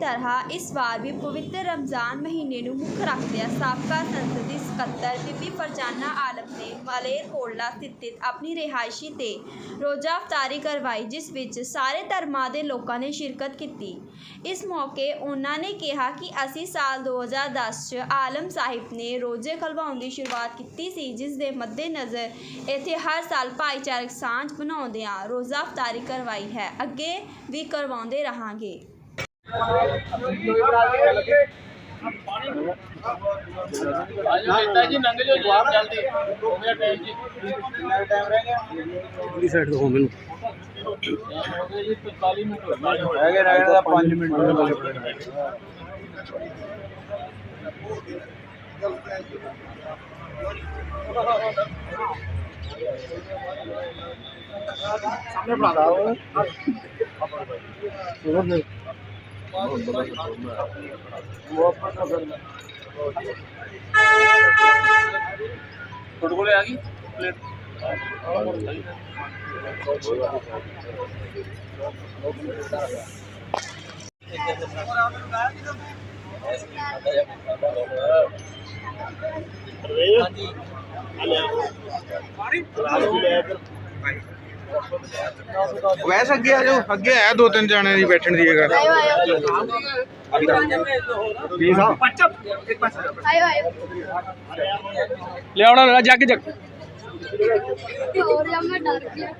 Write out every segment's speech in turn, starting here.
ਤਰ੍ਹਾਂ ਇਸ ਵਾਰ ਵੀ ਪਵਿੱਤਰ ਰਮਜ਼ਾਨ ਮਹੀਨੇ ਨੂੰ ਮੁੱਖ ਰੱਖਦਿਆਂ ਸਾਬਕਾ ਸੰਸਦੀ ਸਕੱਤਰ ਬੀਬੀ ਫਰਜ਼ਾਨਾ ਆਲਮ ਨੇ ਮਾਲੇਰਕੋਟਲਾ ਸਥਿਤ ਆਪਣੀ ਰਿਹਾਇਸ਼ੀ ਤੇ ਰੋਜ਼ਾ ਅਫਤਾਰੀ ਕਰਵਾਈ, ਜਿਸ ਵਿੱਚ ਸਾਰੇ ਧਰਮਾਂ ਦੇ ਲੋਕਾਂ ਨੇ ਸ਼ਿਰਕਤ ਕੀਤੀ। ਇਸ ਮੌਕੇ ਉਹਨਾਂ ਨੇ ਕਿਹਾ ਕਿ ਅਸੀਂ ਸਾਲ 2010 'ਚ ਆਲਮ ਸਾਹਿਬ ਨੇ ਰੋਜ਼ੇ ਖਲਵਾਉਣ ਦੀ ਸ਼ੁਰੂਆਤ ਕੀਤੀ ਸੀ, ਜਿਸ ਦੇ ਮੱਦੇਨਜ਼ਰ ਇੱਥੇ ਹਰ ਸਾਲ ਭਾਈਚਾਰਕ ਸਾਂਝ ਬਣਾਉਂਦਿਆਂ ਰੋਜ਼ਾ ਅਫਤਾਰੀ ਕਰਵਾਈ ਹੈ। ਅੱਗੇ ਵੀ ਕਰਵਾਉਂਦੇ ਰਹਾਂਗੇ। ਆਜੋ ਜੀ ਨੰਗ ਜੋ ਜੀ ਜਲਦੀ। ਹੋ ਗਿਆ ਟਾਈਮ ਜੀ। ਕਿਹੜੀ ਸਾਈਡ ਤੋਂ ਹੋ ਮੈਨੂੰ? ਹੋ ਗਏ ਜੀ 45 ਮਿੰਟ। ਹੋ ਗਏ ਹੈਗੇ ਰਹਿ ਗਏ 5 ਮਿੰਟ ਤੁਹਾਡੇ ਕੋਲੇ ਆ ਗਈ? ਪਲੇਟ। ਵੈਸੇ ਅੱਗੇ ਆ ਜਾਓ ਅੱਗੇ ਆਇਆ ਦੋ ਤਿੰਨ ਜਾਣੇ ਦੀ ਬੈਠਣ ਦੀ ਜਗ੍ਹਾ। ਜੀ ਸਾਹਿਬ? ਆਇਓ ਆਇਓ। ਲਿਆਉਣਾ ਜੱਗ ਜੱਗ। ਹੋਰ ਜਾਂ ਮੈਂ ਡਰ ਗਿਆ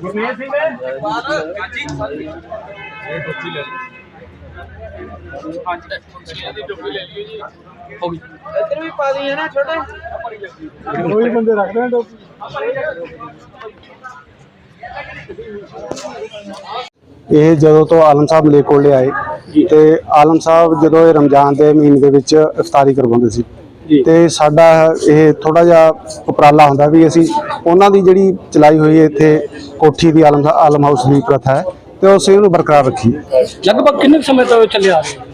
ਗੁਰਮੀਤ ਸਿੰਘ ਦੀ ਟੋਪੀ ਲੈ ਲਿਓ ਜੀ ਹੋ ਗਈ ਇੱਧਰ ਵੀ ਪਾ ਦਈਏ ਨਾ ਛੋਟੇ। ਕੋਈ ਬੰਦੇ ਰੱਖਦੇ ਨੇ ਟੋਪੀ ਇਹ ਜਦੋਂ ਤੋਂ ਆਲਮ ਸਾਹਿਬ ਮਲੇਕੋਟਲੇ ਆਏ ਤੇ ਆਲਮ ਸਾਹਿਬ ਜਦੋਂ ਇਹ ਰਮਜ਼ਾਨ ਦੇ ਮਹੀਨੇ ਦੇ ਵਿੱਚ ਇਫਤਾਰੀ ਕਰਵਾਉਂਦੇ ਸੀ ਤੇ ਸਾਡਾ ਇਹ ਥੋੜਾ ਜਿਹਾ ਉਪਰਾਲਾ ਹੁੰਦਾ ਵੀ ਅਸੀਂ ਉਹਨਾਂ ਦੀ ਜਿਹੜੀ ਚਲਾਈ ਹੋਈ ਹੈ ਇੱਥੇ ਕੋਠੀ ਦੀ ਆਲਮ ਆਲਮ ਹਾਊਸ ਦੀ ਪ੍ਰਥਾ ਹੈ ਤੇ ਅਸੀਂ ਉਹਨੂੰ ਬਰਕਰਾਰ ਰੱਖੀਏ। ਲਗਭਗ ਕਿੰਨੇ ਸਮੇਂ ਤੋਂ ਚੱਲਿਆ ਆ ਰਿਹਾ?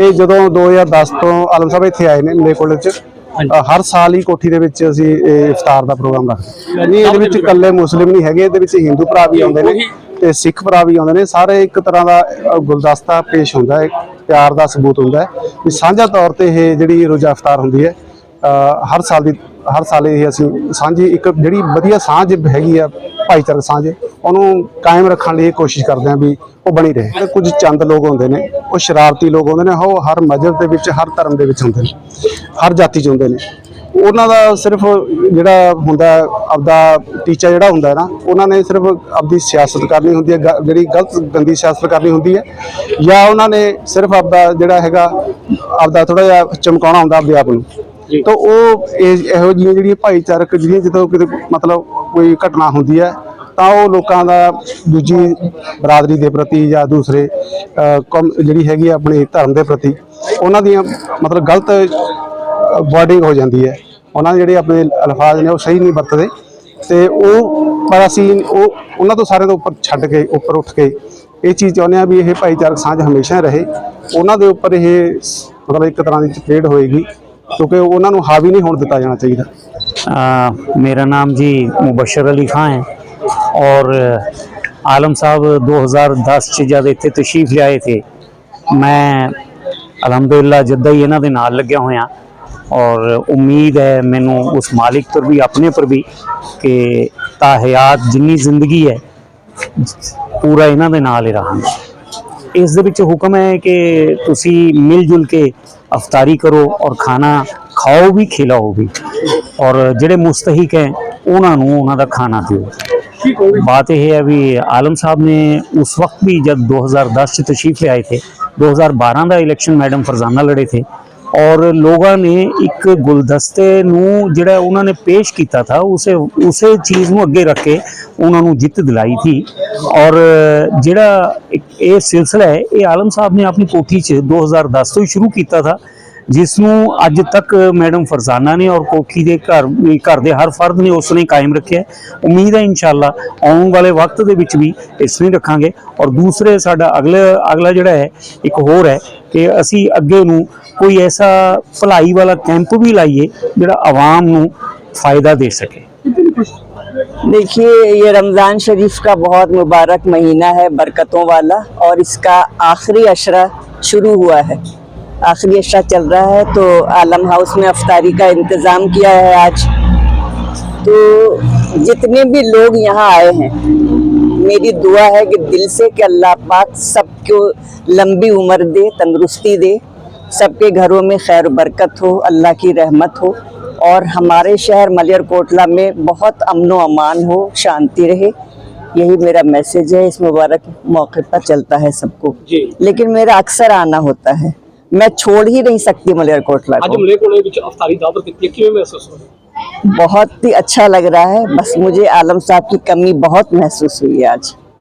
ਇਹ ਜਦੋਂ 2010 ਤੋਂ ਆਲਮ ਸਾਹਿਬ ਇੱਥੇ ਆਏ ਨੇ ਮਲੇਕੋਟਲੇ ਚ ਅ, ਹਰ ਸਾਲ ਹੀ ਕੋਠੀ ਦੇ ਵਿੱਚ ਅਸੀਂ ਇਹ ਇਫਤਾਰ ਦਾ ਪ੍ਰੋਗਰਾਮ ਰੱਖਦੇ। ਨਹੀਂ ਇਹਦੇ ਵਿੱਚ ਇਕੱਲੇ ਮੁਸਲਿਮ ਨਹੀਂ ਹੈਗੇ ਇਹਦੇ ਵਿੱਚ ਹਿੰਦੂ ਭਰਾ ਵੀ ਆਉਂਦੇ ਨੇ ਤੇ ਸਿੱਖ ਭਰਾ ਵੀ ਆਉਂਦੇ ਨੇ। ਸਾਰੇ ਇੱਕ ਤਰ੍ਹਾਂ ਦਾ ਗੁਲਦਸਤਾ ਪੇਸ਼ ਹੁੰਦਾ ਹੈ ਪਿਆਰ ਦਾ ਸਬੂਤ ਹੁੰਦਾ ਹੈ। ਵੀ ਸਾਂਝਾ ਤੌਰ ਤੇ ਇਹ ਜਿਹੜੀ ਰੋਜ਼ਾ ਇਫਤਾਰ ਹੁੰਦੀ ਹੈ ਹਰ ਸਾਲ ਦੀ ਹਰ ਸਾਲ ਇਹ ਅਸੀਂ ਸਾਂਝੀ ਇੱਕ ਜਿਹੜੀ ਵਧੀਆ ਸਾਂਝ ਹੈਗੀ ਆ ਭਾਈਚਾਰਕ ਸਾਂਝ, ਉਹਨੂੰ ਕਾਇਮ ਰੱਖਣ ਲਈ ਕੋਸ਼ਿਸ਼ ਕਰਦੇ ਹਾਂ ਵੀ ਉਹ ਬਣੀ ਰਹੇ। ਕੁਝ ਚੰਦ ਲੋਕ ਹੁੰਦੇ ਨੇ, ਉਹ ਸ਼ਰਾਰਤੀ ਲੋਕ ਹੁੰਦੇ ਨੇ, ਉਹ ਹਰ ਮਜ਼ਹਬ ਦੇ ਵਿੱਚ, ਹਰ ਧਰਮ ਦੇ ਵਿੱਚ ਹੁੰਦੇ ਨੇ, ਹਰ ਜਾਤੀ 'ਚ ਹੁੰਦੇ ਨੇ। ਉਹਨਾਂ ਦਾ ਸਿਰਫ ਜਿਹੜਾ ਹੁੰਦਾ ਆਪਦਾ ਟੀਚਾ ਜਿਹੜਾ ਹੁੰਦਾ ਨਾ, ਉਹਨਾਂ ਨੇ ਸਿਰਫ ਆਪਦੀ ਸਿਆਸਤ ਕਰਨੀ ਹੁੰਦੀ ਹੈ, ਗ- ਜਿਹੜੀ ਗਲਤ, ਗੰਦੀ ਸਿਆਸਤ ਕਰਨੀ ਹੁੰਦੀ ਹੈ, ਜਾਂ ਉਹਨਾਂ ਨੇ ਸਿਰਫ ਆਪਦਾ ਜਿਹੜਾ ਹੈਗਾ, ਆਪਦਾ ਥੋੜਾ ਜਿਹਾ ਚਮਕਾਉਣਾ ਹੁੰਦਾ ਆਪਦੇ ਆਪ ਨੂੰ। ਤਾਂ ਉਹ ਇਹ- ਇਹੋ ਜਿਹੀਆਂ ਜਿਹੜੀਆਂ ਭਾਈਚਾਰਕ ਜਿਹੜੀਆਂ ਜਦੋਂ ਕਿਤੇ ਮਤਲਬ ਕੋਈ ਘਟਨਾ ਹੁੰਦੀ ਹੈ ਤਾਂ ਉਹ ਲੋਕਾਂ ਦਾ ਦੂਜੀ ਬਰਾਦਰੀ ਦੇ ਪ੍ਰਤੀ ਜਾਂ ਦੂਸਰੇ ਅਹ, ਕੌਮ ਜਿਹੜੀ ਹੈਗੀ ਆ ਆਪਣੇ ਧਰਮ ਦੇ ਪ੍ਰਤੀ ਉਹਨਾਂ ਦੀਆਂ ਮਤਲਬ ਗਲਤ ਵਰਡਿੰਗ ਹੋ ਜਾਂਦੀ ਹੈ। ਉਹਨਾਂ ਦੇ ਜਿਹੜੇ ਆਪਣੇ ਅਲਫਾਜ਼ ਨੇ ਉਹ ਸਹੀ ਨਹੀਂ ਵਰਤਦੇ। ਤੇ ਉਹ ਪਰ ਅਸੀਂ ਉਹ ਉਹਨਾਂ ਤੋਂ ਸਾਰਿਆਂ ਤੋਂ ਉੱਪਰ ਛੱਡ ਕੇ ਉੱਪਰ ਉੱਠ ਕੇ ਇਹ ਚੀਜ਼ ਚਾਹੁੰਦੇ ਆ ਵੀ ਇਹ ਭਾਈਚਾਰਕ ਸਾਂਝ ਹਮੇਸ਼ਾ ਰਹੇ। ਉਹਨਾਂ ਦੇ ਉੱਪਰ ਇਹ ਸ- ਮਤਲਬ ਇੱਕ ਤਰ੍ਹਾਂ ਦੀ ਚਪੇੜ ਹੋਏਗੀ। ਕਿਉਂਕਿ ਉਹਨਾਂ ਨੂੰ ਹਾਵੀ ਨਹੀਂ ਹੋਣ ਦਿੱਤਾ ਜਾਣਾ ਚਾਹੀਦਾ आ, मेरा नाम जी मुबशर अली खां है और आलम साहब 2010 ਚ ਜਦ ਇੱਥੇ ਤਸ਼ਰੀਫ ਲਿਆਏ ਥੇ ਮੈਂ ਅਲਹਮਦੁਲਿਲਾ ਜਿੱਦਾਂ ਹੀ ਇਹਨਾਂ ਦੇ ਨਾਲ ਲੱਗਿਆ ਹੋਇਆ ਔਰ ਉਮੀਦ ਹੈ ਮੈਨੂੰ ਉਸ ਮਾਲਿਕ ਪਰ ਵੀ ਆਪਣੇ ਪਰ ਵੀ ਕਿ ਤਾ ਹਯਾਤ ਜਿੰਨੀ ਜ਼ਿੰਦਗੀ ਹੈ ਪੂਰਾ ਇਹਨਾਂ ਦੇ ਨਾਲ ਹੀ ਰਹਾਂਗੇ ਇਸ ਦੇ ਵਿੱਚ ਹੁਕਮ ਹੈ ਕਿ ਤੁਸੀਂ ਮਿਲ ਜੁਲ ਕੇ ਅਫਤਾਰੀ ਕਰੋ ਔਰ ਖਾਣਾ ਖਾਓ ਵੀ ਖਿਲਾਓ ਵੀ ਔਰ ਜਿਹੜੇ ਮੁਸਤਹਿਕ ਹੈ ਉਹਨਾਂ ਨੂੰ ਉਹਨਾਂ ਦਾ ਖਾਣਾ ਦਿਓ बात यह है अभी आलम साहब ने उस वक्त भी जब 2010 ਚ ਤਸ਼ਰੀਫ ਲਿਆਏ थे 2012 ਦਾ ਇਲੈਕਸ਼ਨ ਮੈਡਮ ਫਰਜ਼ਾਨਾ ਲੜੇ ਥੇ ਔਰ ਲੋਕਾਂ ਨੇ ਇੱਕ ਗੁਲਦਸਤੇ ਨੂੰ ਜਿਹੜਾ ਉਹਨਾਂ ਨੇ ਪੇਸ਼ ਕੀਤਾ ਥਾ, ਉਸੇ ਉਸੇ ਚੀਜ਼ ਨੂੰ ਅੱਗੇ ਰੱਖ ਕੇ ਉਹਨਾਂ ਨੂੰ ਜਿੱਤ ਦਿਲਾਈ ਥੀ। ਔਰ ਜਿਹੜਾ ਇੱਕ ਇਹ ਸਿਲਸਿਲਾ ਹੈ, ਇਹ ਆਲਮ ਸਾਹਿਬ ਨੇ ਆਪਣੀ ਕੋਠੀ 'ਚ 2010 ਤੋਂ ਹੀ ਸ਼ੁਰੂ ਕੀਤਾ ਥਾ। ਜਿਸ ਨੂੰ ਅੱਜ ਤੱਕ ਮੈਡਮ ਫਰਜ਼ਾਨਾ ਨੇ ਔਰ ਕੋਠੀ ਦੇ ਘਰ ਘਰ ਦੇ ਹਰ ਫਰਦ ਨੇ ਉਸ ਨੇ ਕਾਇਮ ਰੱਖਿਆ ਹੈ। ਉਮੀਦ ਹੈ ਇਨਸ਼ਾਅੱਲਾ ਆਉਣ ਵਾਲੇ ਵਕਤ ਦੇ ਵਿੱਚ ਵੀ ਇਸ ਨੂੰ ਹੀ ਰੱਖਾਂਗੇ ਔਰ ਦੂਸਰੇ ਸਾਡਾ ਅਗਲੇ ਅਗਲਾ ਜਿਹੜਾ ਹੈ ਇੱਕ ਹੋਰ ਹੈ ਕਿ ਅਸੀਂ ਅੱਗੇ ਨੂੰ ਕੋਈ ਐਸਾ ਭਲਾਈ ਵਾਲਾ ਕੈਂਪ ਵੀ ਲਾਈਏ ਜਿਹੜਾ ਆਵਾਮ ਨੂੰ ਫਾਇਦਾ ਦੇ ਸਕੇ देखिए ये रमज़ान शरीफ का बहुत मुबारक महीना है बरकतों वाला और इसका आखिरी अशरा शुरू हुआ है आखिरी अशरा चल रहा है तो आलम हाउस में अफ्तारी का इंतज़ाम किया है आज। तो जितने भी लोग यहाँ आए हैं मेरी दुआ है कि दिल से कि अल्लाह पाक सबको लंबी उम्र दे तंदरुस्ती दे सबके घरों में खैर बरकत हो अल्लाह की रहमत हो और हमारे शहर मलियरकोटला में बहुत अमनो अमान हो शांति रहे। यही मेरा मैसेज है इस मुबारक मौके पर चलता है सबको। लेकिन मेरा अक्सर आना होता है। मैं छोड़ ही नहीं सकती मलेरकोटला को बहुत ही अच्छा लग रहा है बस मुझे आलम साहब की कमी बहुत महसूस हुई है आज